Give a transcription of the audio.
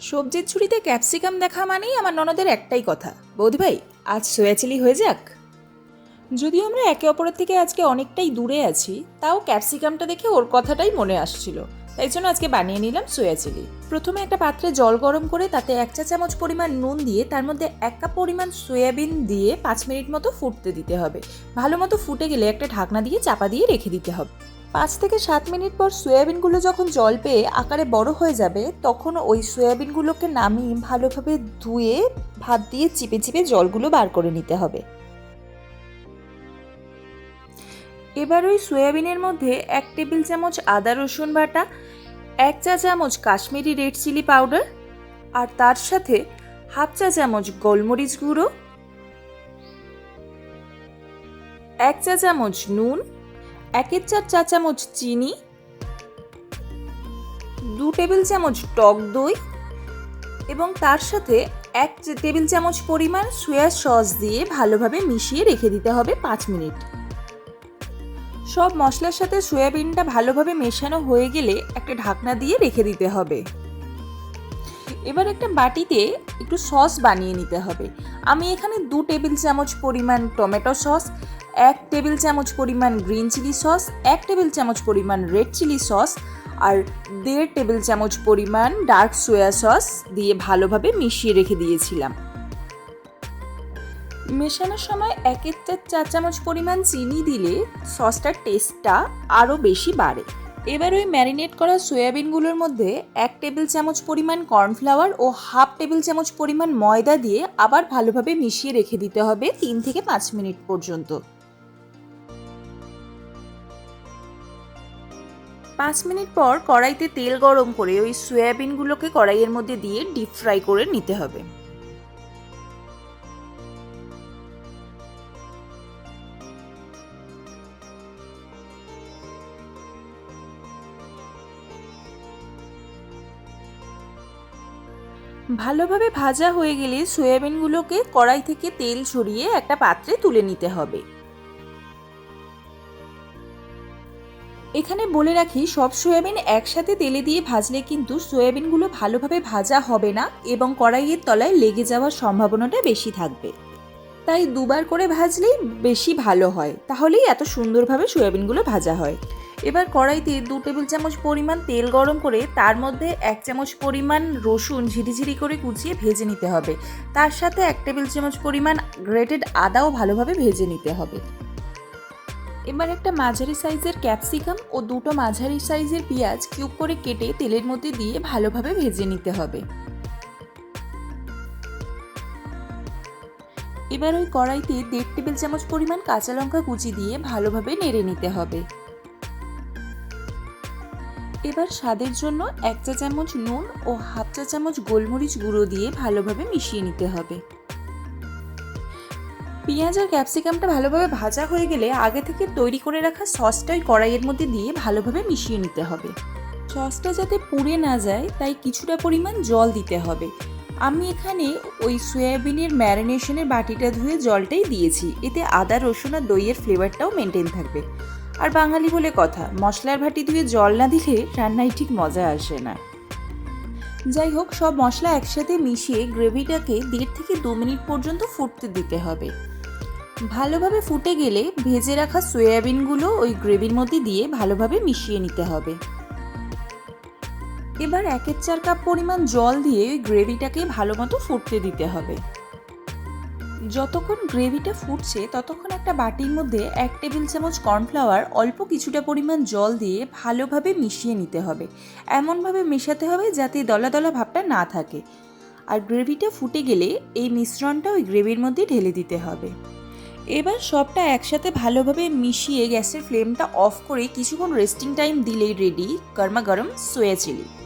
সবজির ঝুড়িতে ক্যাপসিকাম দেখা মানেই আমার ননদের একটাই কথা। বৌদি ভাই, আজ সোয়া চিলি হয়ে যাক। যদিও আমরা একে অপরের থেকে আজকে অনেকটাই দূরে আছি, তাও ক্যাপসিকামটা দেখে ওর কথাটাই মনে আসছিল। তাই জন্য আজকে বানিয়ে নিলাম সোয়া চিলি। প্রথমে একটা পাত্রে জল গরম করে তাতে এক চা চামচ পরিমাণ নুন দিয়ে তার মধ্যে এক কাপ পরিমাণ সয়াবিন দিয়ে পাঁচ মিনিট মতো ফুটতে দিতে হবে। ভালো মতো ফুটে গেলে একটা ঢাকনা দিয়ে চাপা দিয়ে রেখে দিতে হবে। পাঁচ থেকে সাত মিনিট পর সয়াবিনগুলো যখন জল পেয়ে আকারে বড় হয়ে যাবে, তখন ওই সয়াবিনগুলোকে নামিয়ে ভালোভাবে ধুয়ে, ভাত দিয়ে চিপে চিপে জলগুলো বার করে নিতে হবে। এবার ওই সয়াবিনের মধ্যে এক টেবিল চামচ আদা রসুন বাটা, এক চা চামচ কাশ্মীরি রেড চিলি পাউডার, আর তার সাথে হাফ চা চামচ গোলমরিচ গুঁড়ো, এক চা চামচ নুন একের চার চা চামচ চিনি, দু টেবিল চামচ টক দই এবং তার সাথে এক টেবিল চামচ পরিমাণ সোয়া সস দিয়ে ভালোভাবে মিশিয়ে রেখে দিতে হবে পাঁচ মিনিট। সব মশলার সাথে সয়াবিনটা ভালোভাবে মেশানো হয়ে গেলে একটা ঢাকনা দিয়ে রেখে দিতে হবে। এবার একটা বাটিতে একটু সস বানিয়ে নিতে হবে। আমি এখানে দু টেবিল চামচ পরিমাণ টমেটো সস এক টেবিল চামচ পরিমাণ গ্রিন চিলি সস, এক টেবিল চামচ পরিমাণ রেড চিলি সস আর দেড় টেবিল চামচ পরিমাণ ডার্ক সোয়া সস দিয়ে ভালোভাবে মিশিয়ে রেখে দিয়েছিলাম। মেশানোর সময় এক এক চা চা চামচ পরিমাণ চিনি দিলে সসটার টেস্টটা আরও বেশি বাড়ে। এবার ওই ম্যারিনেট করা সয়াবিনগুলোর মধ্যে এক টেবিল চামচ পরিমাণ কর্নফ্লাওয়ার ও হাফ টেবিল চামচ পরিমাণ ময়দা দিয়ে আবার ভালোভাবে মিশিয়ে রেখে দিতে হবে তিন থেকে পাঁচ মিনিট পর্যন্ত। পাঁচ মিনিট পর কড়াইতে তেল গরম করে ওই সয়াবিনগুলোকে কড়াইয়ের মধ্যে দিয়ে ডিপ ফ্রাই করে নিতে হবে। ভালোভাবে ভাজা হয়ে গেলে সয়াবিনগুলোকে কড়াই থেকে তেল ছড়িয়ে একটা পাত্রে তুলে নিতে হবে। এখানে বলে রাখি, সব সয়াবিন একসাথে তেলে দিয়ে ভাজলে কিন্তু সয়াবিনগুলো ভালোভাবে ভাজা হবে না এবং কড়াইয়ের তলায় লেগে যাওয়ার সম্ভাবনাটা বেশি থাকবে। তাই দুবার করে ভাজলেই বেশি ভালো হয়। তাহলেই এত সুন্দরভাবে সয়াবিনগুলো ভাজা হয়। এবার কড়াইতে দু টেবিল চামচ পরিমাণ তেল গরম করে তার মধ্যে এক চামচ পরিমাণ রসুন ঝিরিঝিরি করে কুচিয়ে ভেজে নিতে হবে। তার সাথে এক টেবিল চামচ পরিমাণ গ্রেটেড আদাও ভালোভাবে ভেজে নিতে হবে। এবার একটা মাঝারি সাইজের ক্যাপসিকাম ও দুটো মাঝারি সাইজের পেঁয়াজ কিউব করে কেটে তেলের মধ্যে দিয়ে ভালোভাবে ভেজে নিতে হবে। এবার ওই কড়াইতে দেড় টেবিল চামচ পরিমাণ কাঁচা লঙ্কা কুচি দিয়ে ভালোভাবে নেড়ে নিতে হবে। এবার স্বাদের জন্য এক চা চামচ নুন ও হাফ চা চামচ গোলমরিচ গুঁড়ো দিয়ে ভালোভাবে মিশিয়ে নিতে হবে। পেঁয়াজ আর ক্যাপসিকামটা ভালোভাবে ভাজা হয়ে গেলে আগে থেকে তৈরি করে রাখা সসটা ওই কড়াইয়ের মধ্যে দিয়ে ভালোভাবে মিশিয়ে নিতে হবে। সসটা যাতে পুড়ে না যায়, তাই কিছুটা পরিমাণ জল দিতে হবে। আমি এখানে ওই সয়াবিনের ম্যারিনেশনের বাটিটা ধুয়ে জলটাই দিয়েছি। এতে আদা, রসুন আর দইয়ের ফ্লেভারটাও মেনটেন থাকবে। আর বাঙালি বলে কথা, মশলার ভাটি ধুয়ে জল না দিলে রান্নায় ঠিক মজা আসে না। যাই হোক, সব মশলা একসাথে মিশিয়ে গ্রেভিটাকে দেড় থেকে দু মিনিট পর্যন্ত ফুটতে দিতে হবে। ভালোভাবে ফুটে গেলে ভেজে রাখা সয়াবিনগুলো ওই গ্রেভির মধ্যে দিয়ে ভালোভাবে মিশিয়ে নিতে হবে। এবার একের চার কাপ পরিমাণ জল দিয়ে ওই গ্রেভিটাকে ভালো মতো ফুটতে দিতে হবে। যতক্ষণ গ্রেভিটা ফুটছে, ততক্ষণ একটা বাটির মধ্যে এক টেবিল চামচ কর্নফ্লাওয়ার অল্প কিছুটা পরিমাণ জল দিয়ে ভালোভাবে মিশিয়ে নিতে হবে। এমনভাবে মেশাতে হবে যাতে দলা দলা ভাবটা না থাকে। আর গ্রেভিটা ফুটে গেলে এই মিশ্রণটা ওই গ্রেভির মধ্যে ঢেলে দিতে হবে। এবার সবটা একসাথে ভালোভাবে মিশিয়ে গ্যাসের ফ্লেমটা অফ করে কিছুক্ষণ রেস্টিং টাইম দিলেই রেডি গরমা গরম সোয়া চিলি